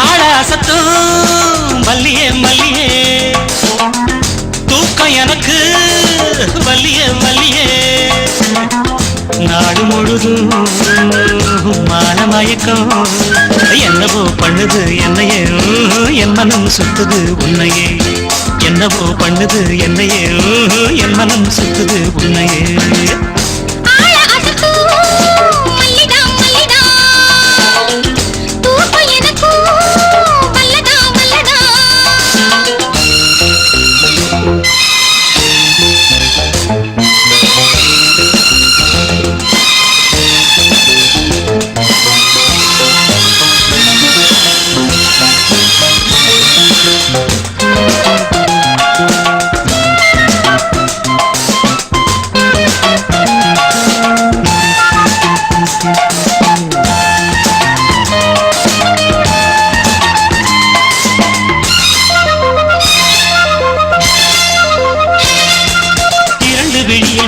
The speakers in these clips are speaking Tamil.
ஆளாசத்தும் மல்லியே மல்லியே. தூக்கம் எனக்கு வல்லியே வல்லியே நாடு முழுதும் மான மயக்கம். என்னவோ பண்ணுது என்னையே என் மனம் சுத்துது உன்னையே. என்னவோ பண்ணுது என்னையே என் மனம் சுத்துது உன்னையே.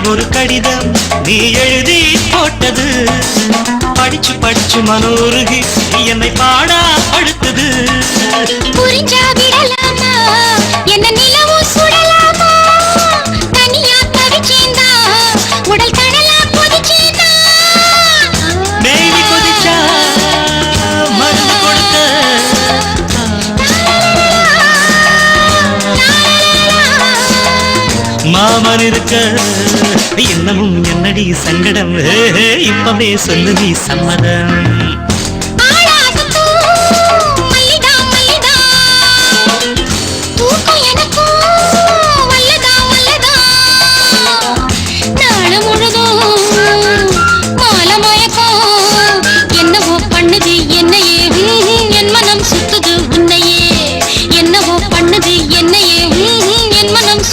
ஒரு கடிதம் நீ எழுதி போட்டது. படிச்சு படிச்சு மனோருகி என்னை பாடா அடுத்தது. புரிஞ்ச மாமன் இருக்க. இன்னமும் என்னடி சங்கடம்? இப்பவே சொல்லு நீ சம்மதம். ஆளாசத்து மல்லிதா என்னவோ பண்ணுது என்னையே என் மனம்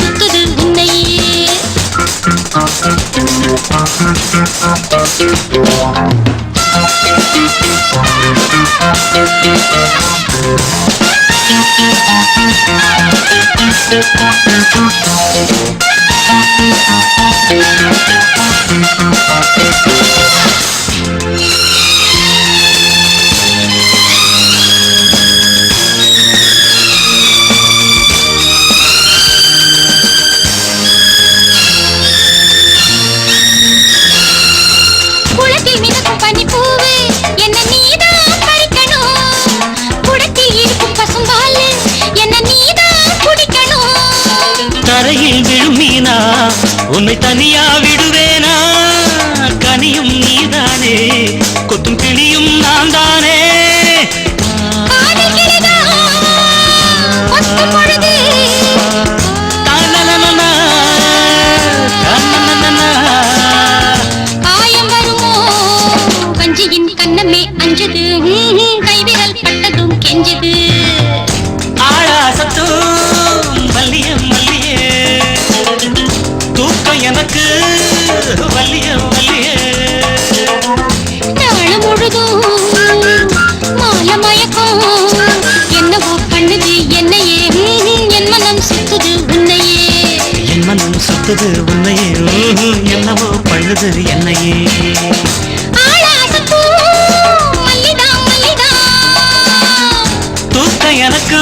Thank you. உன்னை தனியா விடுவேனா? கனியும் நீதானே? கொத்தும் கிளியும் நான் தானே சுத்துது உன்னையே. என்னவோ பண்ணுது என்னையே. தூக்கம் எனக்கு